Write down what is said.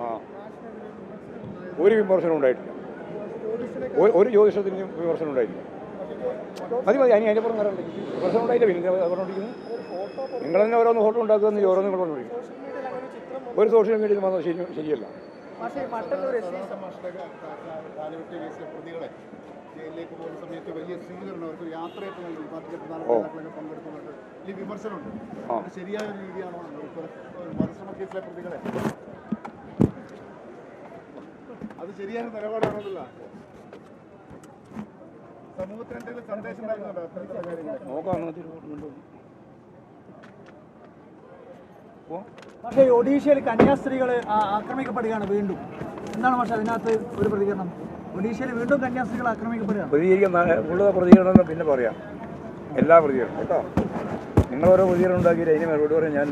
ആ. ഒരു വിമർശനം ഉണ്ടായിട്ടില്ല. ഒരു- ജ്യോതിഷത്തിന് വിമർശനം ഉണ്ടായിട്ടില്ല. മതി മതി അതിന് അതിന്റെ പുറം വരണ്ടേ. വിമർശനം ഉണ്ടായില്ല പിന്നെ പറഞ്ഞോണ്ടിരിക്കുന്നു. നിങ്ങൾ തന്നെ ഓരോന്ന് ഫോട്ടോ ഉണ്ടാക്കുക ഓരോ നിങ്ങൾ പറഞ്ഞുകൊണ്ടിരിക്കും ഒരു സോഷ്യൽ മീഡിയയിൽ വന്നത് ശരി ശരിയല്ല. ജയിലിലേക്ക് പോകുന്ന സമയത്ത് വലിയ സ്വീകരണം അവർക്ക് യാത്രയൊക്കെ നൽകി പാർട്ടിയിലെ പ്രധാന ഓ. നേതാക്കളൊക്കെ പങ്കെടുക്കുന്നുണ്ട്. ഈ വിമർശനമുണ്ട്. ശരിയായ രീതിയാണോ? കേസിലെ പ്രതികളെ അത് ശരിയായ നിലപാടാണെന്നില്ല സമൂഹത്തിന് എന്തെങ്കിലും സന്ദേശം പക്ഷേ ഒഡീഷയിൽ കന്യാസ്ത്രീകൾ ആക്രമിക്കപ്പെടുകയാണ് വീണ്ടും. എന്താണ് പക്ഷേ അതിനകത്ത് ഒരു പ്രതികരണം? ഒഡീഷയിൽ വീണ്ടും കന്യാസ്ത്രീകൾ ആക്രമിക്കപ്പെടുകയാണ്. ഉള്ള പ്രതികരണം എന്ന് പിന്നെ പറയാം. എല്ലാ പ്രതികരണം കേട്ടോ? നിങ്ങളോരോ ഓരോ പ്രതികരണം ഉണ്ടാക്കിയിട്ട് അതിന് മറുപടി പറയാൻ ഞാൻ